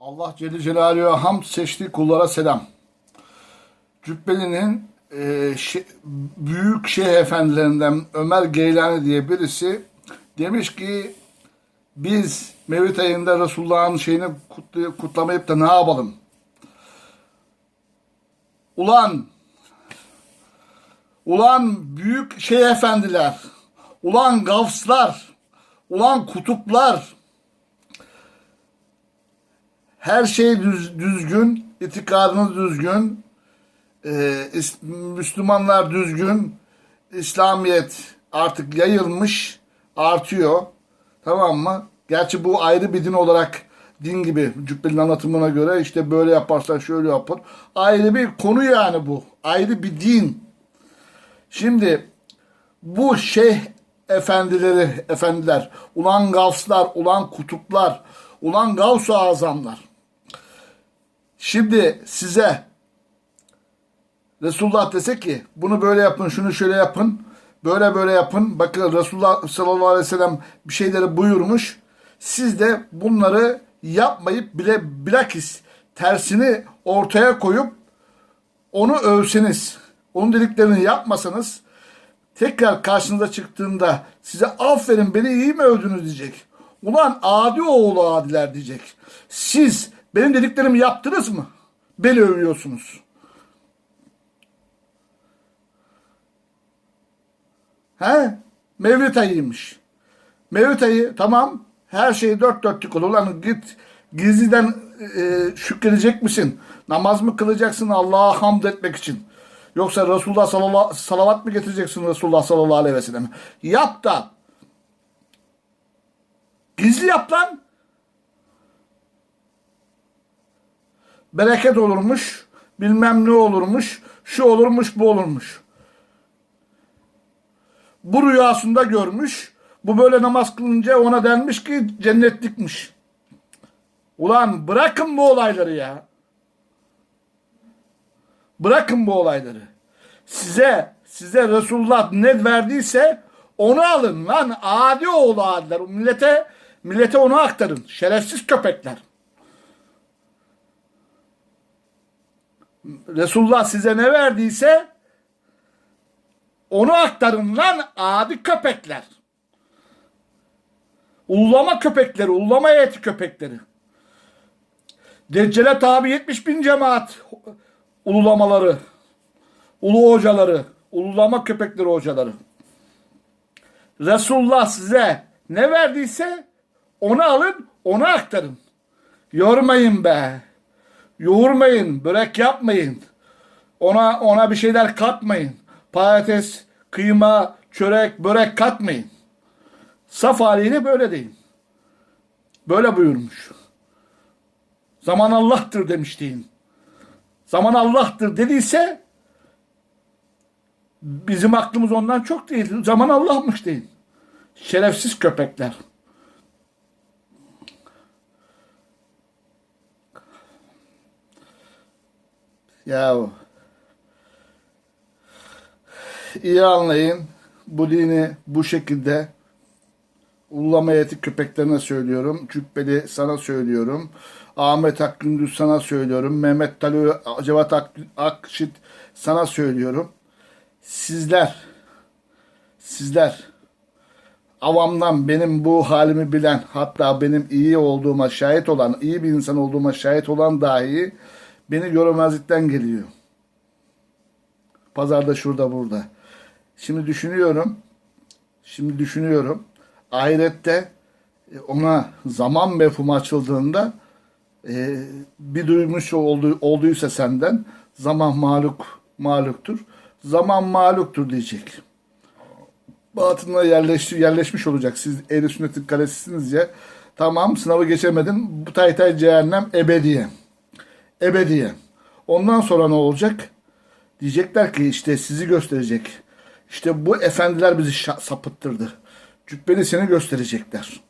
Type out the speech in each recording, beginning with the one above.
Allah Celle Celaluhu'ya hamd seçtiği kullara selam. Cübbeli'nin e, şe- büyük şeyh efendilerinden Ömer Geylani diye birisi demiş ki biz Mevlid ayında Resulullah'ın şeyini kutlu- kutlamayıp da ne yapalım? Ulan Ulan büyük şey efendiler, ulan gavslar, ulan kutuplar, her şey düz, düzgün, itikadınız düzgün, e, Müslümanlar düzgün, İslamiyet artık yayılmış, artıyor. Tamam mı? Gerçi bu ayrı bir din olarak din gibi Cübbeli'nin anlatımına göre işte böyle yaparsan şöyle yapar. Ayrı bir konu yani bu. Ayrı bir din. Şimdi bu şeyh efendileri, efendiler, ulan gavslar, ulan kutuplar, ulan gavs-ı azamlar. Şimdi size Resulullah dese ki bunu böyle yapın, şunu şöyle yapın, böyle böyle yapın. Bakın Resulullah sallallahu aleyhi ve sellem bir şeyleri buyurmuş. Siz de bunları yapmayıp bile bilakis tersini ortaya koyup onu övseniz, onun dediklerini yapmasanız tekrar karşınıza çıktığında size aferin beni iyi mi övdünüz diyecek. Ulan adi oğlu adiler diyecek. Siz benim dediklerimi yaptınız mı? Beni övüyorsunuz. He? Mevlid ayıymış. Mevlid ayı tamam her şey dört dörtlük olur. Lan git gizliden e, şükredecek misin? Namaz mı kılacaksın Allah'a hamd etmek için? Yoksa Resulullah sallallahu salavat mı getireceksin Resulullah sallallahu aleyhi ve sellem? Yap da gizli yap lan. Bereket olurmuş, bilmem ne olurmuş, şu olurmuş, bu olurmuş. Bu rüyasında görmüş. Bu böyle namaz kılınca ona denmiş ki cennetlikmiş. Ulan bırakın bu olayları ya. Bırakın bu olayları. Size size Resulullah ne verdiyse onu alın lan. Adi oğlu adiler. Millete millete onu aktarın. Şerefsiz köpekler. Resulullah size ne verdiyse onu aktarın lan adi köpekler. Ullama köpekleri, ullama heyeti köpekleri. Deccale tabi 70 bin cemaat ululamaları, ulu hocaları, ululama köpekleri hocaları. Resulullah size ne verdiyse onu alın, onu aktarın. Yormayın be. Yoğurmayın, börek yapmayın. Ona ona bir şeyler katmayın. Patates, kıyma, çörek, börek katmayın. Saf haliyle böyle deyin. Böyle buyurmuş. Zaman Allah'tır demiş deyin. Zaman Allah'tır dediyse bizim aklımız ondan çok değil. Zaman Allah'mış deyin. Şerefsiz köpekler. Yahu iyi anlayın. Bu dini bu şekilde Ullama heyeti köpeklerine söylüyorum. Cübbeli sana söylüyorum. Ahmet Akgündüz sana söylüyorum. Mehmet Talü Cevat Ak- Akşit sana söylüyorum. Sizler sizler avamdan benim bu halimi bilen hatta benim iyi olduğuma şahit olan iyi bir insan olduğuma şahit olan dahi beni görmezlikten geliyor. Pazarda şurada burada. Şimdi düşünüyorum. Şimdi düşünüyorum. Ahirette e, ona zaman mefhumu açıldığında e, bir duymuş oldu, olduysa senden zaman maluk maluktur. Zaman maluktur diyecek. Batınına yerleşti, yerleşmiş olacak. Siz ehli sünnetin kalesisiniz ya. Tamam sınavı geçemedin. Bu tay tay cehennem ebediye. Ebediye. Ondan sonra ne olacak? Diyecekler ki işte sizi gösterecek. İşte bu efendiler bizi sapıttırdı. Cübbeli seni gösterecekler.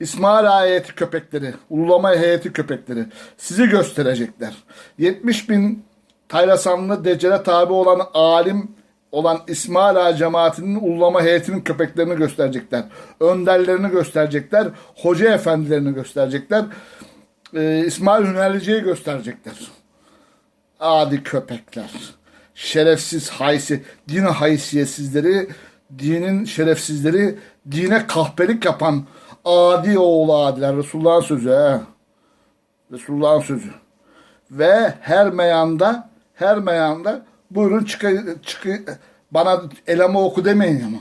İsmail ayeti köpekleri, ululama heyeti köpekleri sizi gösterecekler. 70 bin Taylasanlı Deccale tabi olan alim olan İsmail cemaatinin ululama heyetinin köpeklerini gösterecekler. Önderlerini gösterecekler. Hoca efendilerini gösterecekler. E, İsmail Hünerlici'ye gösterecekler. Adi köpekler. Şerefsiz haysi, din haysiyetsizleri, dinin şerefsizleri, dine kahpelik yapan adi oğlu adiler. Resulullah'ın sözü he. Resulullah'ın sözü. Ve her meyanda, her meyanda buyurun çıkı, çıkı, bana elama oku demeyin ama.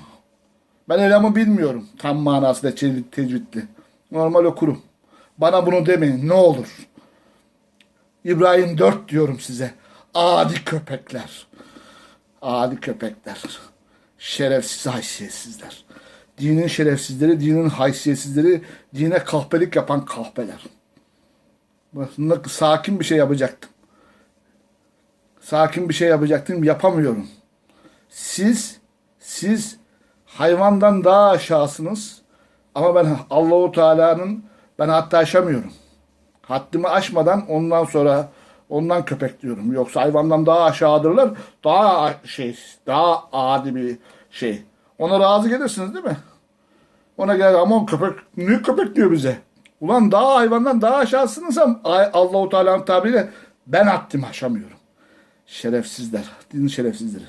Ben elamı bilmiyorum tam manasıyla tecvid- tecvidli. Normal okurum. Bana bunu demeyin ne olur. İbrahim 4 diyorum size. Adi köpekler. Adi köpekler. Şerefsiz haysiyetsizler. Dinin şerefsizleri, dinin haysiyetsizleri, dine kahpelik yapan kahpeler. Aslında sakin bir şey yapacaktım. Sakin bir şey yapacaktım, yapamıyorum. Siz, siz hayvandan daha aşağısınız. Ama ben Allahu Teala'nın ben hatta aşamıyorum. Haddimi aşmadan ondan sonra ondan köpek diyorum. Yoksa hayvandan daha aşağıdırlar. Daha şey, daha adi bir şey. Ona razı gelirsiniz değil mi? Ona gel ama köpek ne köpek diyor bize. Ulan daha hayvandan daha aşağısınızsam Allahu Teala'nın tabiriyle ben haddimi aşamıyorum. Şerefsizler, din şerefsizleri.